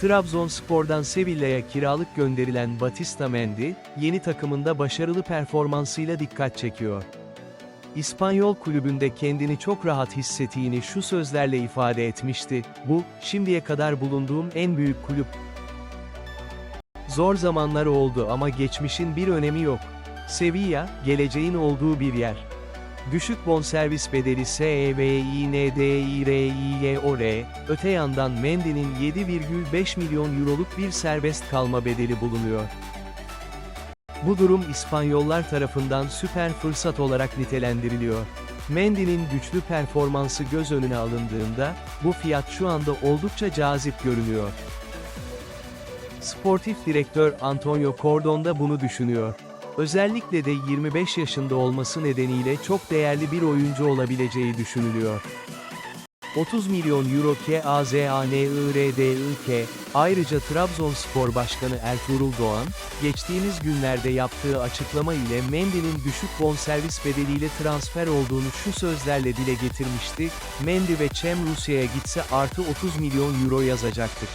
Trabzonspor'dan Sevilla'ya kiralık gönderilen Batista Mendy, yeni takımında başarılı performansıyla dikkat çekiyor. İspanyol kulübünde kendini çok rahat hissettiğini şu sözlerle ifade etmişti, bu, şimdiye kadar bulunduğum en büyük kulüp. Zor zamanlar oldu ama geçmişin bir önemi yok. Sevilla, geleceğin olduğu bir yer. Düşük bonservis bedeli SEVİNDİRİYOR, öte yandan Mendy'nin 7,5 milyon euroluk bir serbest kalma bedeli bulunuyor. Bu durum İspanyollar tarafından süper fırsat olarak nitelendiriliyor. Mendy'nin güçlü performansı göz önüne alındığında, bu fiyat şu anda oldukça cazip görünüyor. Sportif direktör Antonio Cordon da bunu düşünüyor. Özellikle de 25 yaşında olması nedeniyle çok değerli bir oyuncu olabileceği düşünülüyor. 30 milyon euro KAZANIRDIK, ayrıca Trabzonspor Başkanı Ertuğrul Doğan, geçtiğimiz günlerde yaptığı açıklama ile Mendy'nin düşük bonservis bedeliyle transfer olduğunu şu sözlerle dile getirmişti, Mendy ve Cem Rusya'ya gitse artı 30 milyon euro yazacaktık.